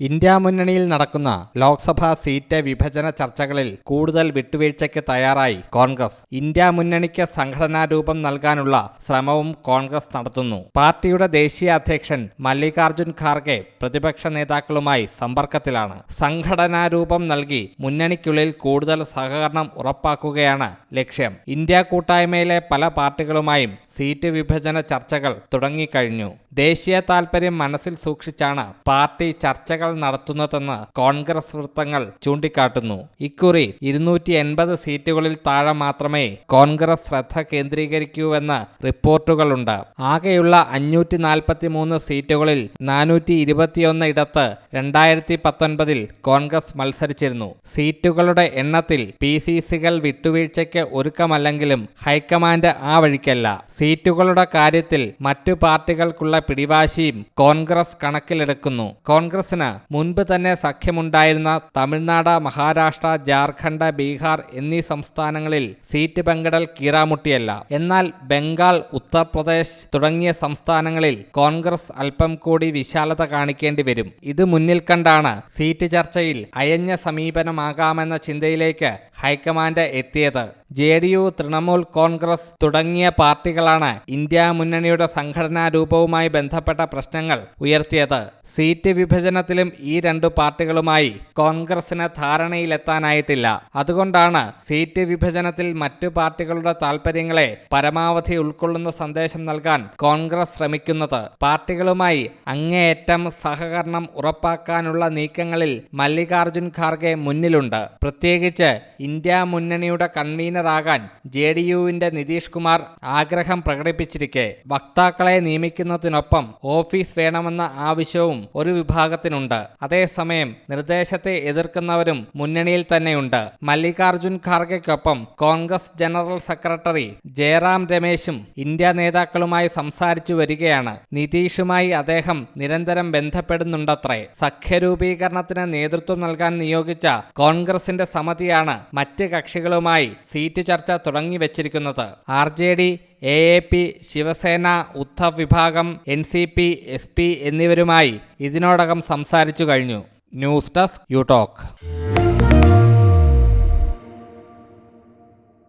India മുന്നണിയിൽ നടക്കുന്ന Lok Sabha seat വിഭജന ചർച്ചകളിൽ കൂടുതൽ വിട്ടുവീഴ്ചയ്ക്ക് തയ്യാറായി കോൺഗ്രസ്. ഇന്ത്യ മുന്നണിക്ക് സംഘടനാ രൂപം നൽകാനുള്ള ശ്രമവും കോൺഗ്രസ് നടത്തുന്നു. പാർട്ടിയുടെ ദേശീയ അധ്യക്ഷൻ മല്ലികാർജുൻ ഖാർഗെ പ്രതിപക്ഷ നേതാക്കളുമായി സമ്പർക്കത്തിലാണ്. സംഘടനാ രൂപം നൽകി മുന്നണിക്കുള്ളിൽ കൂടുതൽ സഹകരണം ഉറപ്പാക്കുകയാണ് ലക്ഷ്യം. ഇന്ത്യ കൂട്ടായ്മയിലെ പല പാർട്ടികളുമായും സീറ്റ് വിഭജന ചർച്ചകൾ തുടങ്ങിക്കഴിഞ്ഞു. ദേശീയ താൽപര്യം മനസ്സിൽ സൂക്ഷിച്ചാണ് പാർട്ടി ചർച്ചകൾ നടത്തുന്നതെന്ന് കോൺഗ്രസ് വൃത്തങ്ങൾ ചൂണ്ടിക്കാട്ടുന്നു. ഇക്കുറി ഇരുന്നൂറ്റി എൺപത് സീറ്റുകളിൽ താഴെ മാത്രമേ കോൺഗ്രസ് ശ്രദ്ധ കേന്ദ്രീകരിക്കൂവെന്ന് റിപ്പോർട്ടുകളുണ്ട്. ആകെയുള്ള അഞ്ഞൂറ്റി നാൽപ്പത്തി മൂന്ന് സീറ്റുകളിൽ നാനൂറ്റി ഇരുപത്തിയൊന്ന് ഇടത്ത് രണ്ടായിരത്തി പത്തൊൻപതിൽ കോൺഗ്രസ് മത്സരിച്ചിരുന്നു. സീറ്റുകളുടെ എണ്ണത്തിൽ പി സി സികൾ വിട്ടുവീഴ്ചയ്ക്ക് ഒരുക്കമല്ലെങ്കിലും ഹൈക്കമാൻഡ് ആ വഴിക്കല്ല. സീറ്റുകളുടെ കാര്യത്തിൽ മറ്റു പാർട്ടികൾക്കുള്ള പിടിവാശിയും കോൺഗ്രസ് കണക്കിലെടുക്കുന്നു. കോൺഗ്രസിന് മുൻപ് തന്നെ സഖ്യമുണ്ടായിരുന്ന തമിഴ്നാട് മഹാരാഷ്ട്ര ജാർഖണ്ഡ് ബീഹാർ എന്നീ സംസ്ഥാനങ്ങളിൽ സീറ്റ് പങ്കിടൽ കീറാമുട്ടിയല്ല. എന്നാൽ ബംഗാൾ ഉത്തർപ്രദേശ് തുടങ്ങിയ സംസ്ഥാനങ്ങളിൽ കോൺഗ്രസ് അല്പം കൂടി വിശാലത കാണിക്കേണ്ടി വരും. ഇത് മുന്നിൽ കണ്ടാണ് സീറ്റ് ചർച്ചയിൽ അയഞ്ഞ സമീപനമാകാമെന്ന ചിന്തയിലേക്ക് ഹൈക്കമാൻഡ് എത്തിയത്. J D U Trinamool Congress തുടങ്ങിയ പാർട്ടികളാണ് ഇന്ത്യ മുന്നണിയുടെ സംഘടനാ രൂപവുമായി ബന്ധപ്പെട്ട പ്രശ്നങ്ങൾ ഉയർത്തിയത്. സീറ്റ് വിഭജനത്തിലും ഈ രണ്ടു പാർട്ടികളുമായി കോൺഗ്രസിന് ധാരണയിലെത്താനായിട്ടില്ല. അതുകൊണ്ടാണ് സീറ്റ് വിഭജനത്തിൽ മറ്റു പാർട്ടികളുടെ താൽപ്പര്യങ്ങളെ പരമാവധി ഉൾക്കൊള്ളുന്ന സന്ദേശം നൽകാൻ കോൺഗ്രസ് ശ്രമിക്കുന്നത്. പാർട്ടികളുമായി അങ്ങേയറ്റം സഹകരണം ഉറപ്പാക്കാനുള്ള നീക്കങ്ങളിൽ മല്ലികാർജുൻ ഖാർഗെ മുന്നിലുണ്ട്. പ്രത്യേകിച്ച് ഇന്ത്യ മുന്നണിയുടെ കൺവീനറാകാൻ ജെ ഡി യുവിന്റെ നിതീഷ് കുമാർ ആഗ്രഹം പ്രകടിപ്പിച്ചിരിക്കെ. വക്താക്കളെ നിയമിക്കുന്നതിനൊപ്പം ഓഫീസ് വേണമെന്ന ആവശ്യവും ഒരു വിഭാഗത്തിനുണ്ട്. അതേസമയം നിർദ്ദേശത്തെ എതിർക്കുന്നവരും മുന്നണിയിൽ തന്നെയുണ്ട്. മല്ലികാർജുൻ ഖാർഗെക്കൊപ്പം കോൺഗ്രസ് ജനറൽ സെക്രട്ടറി ജയറാം രമേശും ഇന്ത്യ നേതാക്കളുമായി സംസാരിച്ചു വരികയാണ്. നിതീഷുമായി അദ്ദേഹം നിരന്തരം ബന്ധപ്പെടുന്നുണ്ടത്രേ. സഖ്യരൂപീകരണത്തിന് നേതൃത്വം നൽകാൻ നിയോഗിച്ച കോൺഗ്രസിന്റെ സമിതിയാണ് മറ്റ് കക്ഷികളുമായി സീറ്റ് ചർച്ച തുടങ്ങി വെച്ചിരിക്കുന്നത് R J D A A P Shiv Sena Uddhav വിഭാഗം N C P S P എന്നിവരുമായി ഇതിനോടകം സംസാരിച്ചു കഴിഞ്ഞു. News desk you talk